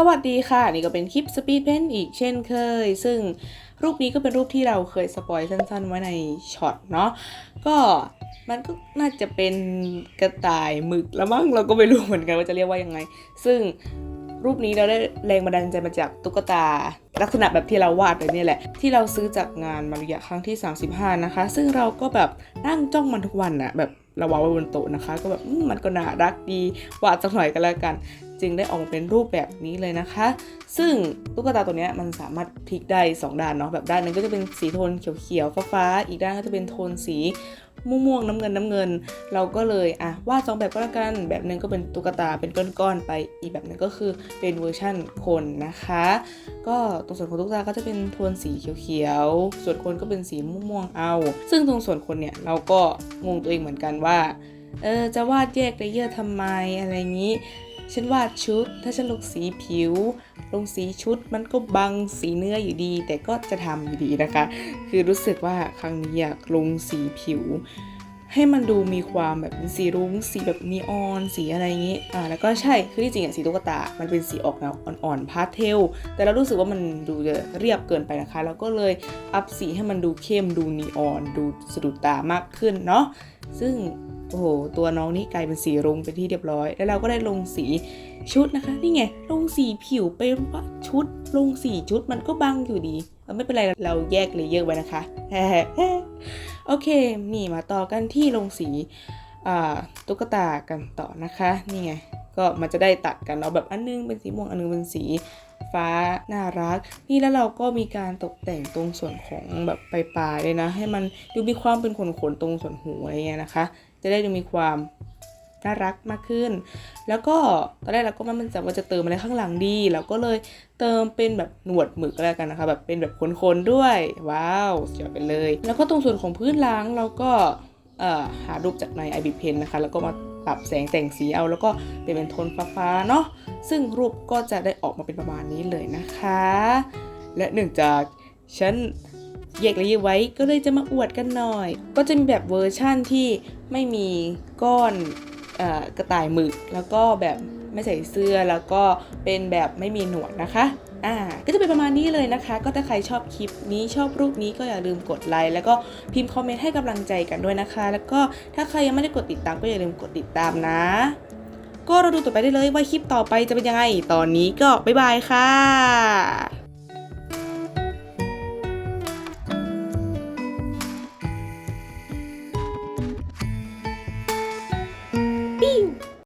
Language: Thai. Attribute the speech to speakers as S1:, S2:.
S1: สวัสดีค่ะ นี่ก็เป็นคลิปสปีดเพนอีกเช่นเคย ซึ่งรูปนี้ก็เป็นรูปที่เราเคยสปอยสั้นๆ ไว้ในช็อตเนาะก็มันก็น่าจะเป็นกระต่ายหมึกแล้วมั้งเราก็ไม่รู้เหมือนกันว่าจะเรียกว่ายังไง ซึ่งรูปนี้เราได้แรงบันดาลใจมาจากตุ๊กตา ลักษณะแบบที่เราวาดเลยนี่แหละ ที่เราซื้อจากงานมารุยะครั้งที่ 35 นะคะ ซึ่งเราก็แบบนั่งจ้องมันทุกวันอะแบบเราวางไว้บนโต๊ะนะคะ ก็แบบมมันก็น่ารักดีวาดสักหน่อยก็แล้วกัน จึงได้ออกมาเป็นรูปแบบนี้เลยนะคะ ซึ่งตุ๊กตาตัวนี้มันสามารถพลิกได้ 2 ด้านเนาะแบบด้านหนึงก็จะเป็นสีโทนเขียวๆฟ้าๆอีกด้านก็จะเป็นโทนสีม่วงๆน้ำเงินน้ำเงิน เราก็เลยอะวาดสองแบบก็แล้วกัน แบบหนึ่งก็เป็นตุ๊กตาเป็นก้อนๆไป อีกแบบหนึงก็คือเป็นเวอร์ชั่นคนนะคะ ก็ตรงส่วนของตุ๊กตาก็จะเป็นโทนสีเขียวๆ ส่วนคนก็เป็นสีม่วงๆเอา ซึ่งตรงส่วนคนเนี่ยเราก็งงตัวเองเหมือนกันว่าเออจะวาดแยกเลเยอร์ทำไมอะไรอย่างนี้ ฉันวาดชุด ถ้าฉันลงสีผิว ลงสีชุดมันก็บังสีเนื้ออยู่ดี แต่ก็จะทำอยู่ดีนะคะ คือรู้สึกว่าครั้งนี้อยากลงสีผิว ให้มันดูมีความแบบเป็นสีรุ้ง สีแบบนีออน สีอะไรอย่างนี้ อ่า แล้วก็ใช่ คือที่จริงอะสีตุ๊กตา มันเป็นสีออกแนวอ่อนๆพาสเทล แต่เรารู้สึกว่ามันดูจะเรียบเกินไปนะคะ เราก็เลยอัพสีให้มันดูเข้ม ดูนีออน ดูสะดุดตามากขึ้นเนาะ ซึ่ง โอ้โห ตัวน้องนี่กลายเป็นสีรุ้งเป็นที่เรียบร้อย แล้วเราก็ได้ลงสีชุดนะคะ นี่ไง ลงสีผิวไปว่าชุด ลงสีชุดมันก็บังอยู่ดี ไม่เป็นไร เราแยกเลเยอร์ไว้นะคะ โอเค นี่มาต่อกันที่ลงสีตุ๊กตากันต่อนะคะ นี่ไง ก็มันจะได้ตัดกันเนาะแบบอันนึงเป็นสีม่วงอันนึงเป็นสีฟ้าน่ารัก นี่แล้วเราก็มีการตกแต่งตรงส่วนของแบบปลายๆเลยนะ ให้มันดูมีความเป็นขนๆตรงส่วนหูอะไรเงี้ยนะคะ จะได้ดูมีความน่ารักมากขึ้น แล้วก็ตอนแรกเราก็ไม่มั่นใจว่าจะเติมอะไรข้างหลังดี เราก็เลยเติมเป็นแบบหนวดหมึกแล้วกันนะคะ แบบเป็นแบบโคนๆด้วย ว้าวเสวยไปเลย แล้วก็ตรงส่วนของพื้นล้างเราก็หารูปจากใน i b Pen นะคะ แล้วก็มาปรับแสงแต่งสีเอา แล้วก็เป็นเป็นโทนฟ้าๆเนาะ ซึ่งรูปก็จะได้ออกมาเป็นประมาณนี้เลยนะคะ และเนื่งจากฉันแยกระยะไว้ก็เลยจะมาอวดกันหน่อย ก็จะมีแบบเวอร์ชั่นที่ ไม่มีก้อนอกระต่ายหมึก แล้วก็แบบไม่ใส่เสื้อแล้วก็เป็นแบบไม่มีหนวดนะคะอ่าก็จะเป็นประมาณนี้เลยนะคะ ก็ถ้าใครชอบคลิปนี้ชอบรูปนี้ก็อย่าลืมกดไลค์แล้วก็พิมพ์คอมเมนต์ให้กำลังใจกันด้วยนะคะ แล้วก็ถ้าใครยังไม่ได้กดติดตามก็อย่าลืมกดติดตามนะ ก็เราดูต่อไปได้เลยว่าคลิปต่อไปจะเป็นยังไงตอนนี้ก็บ๊ายบายค่ะ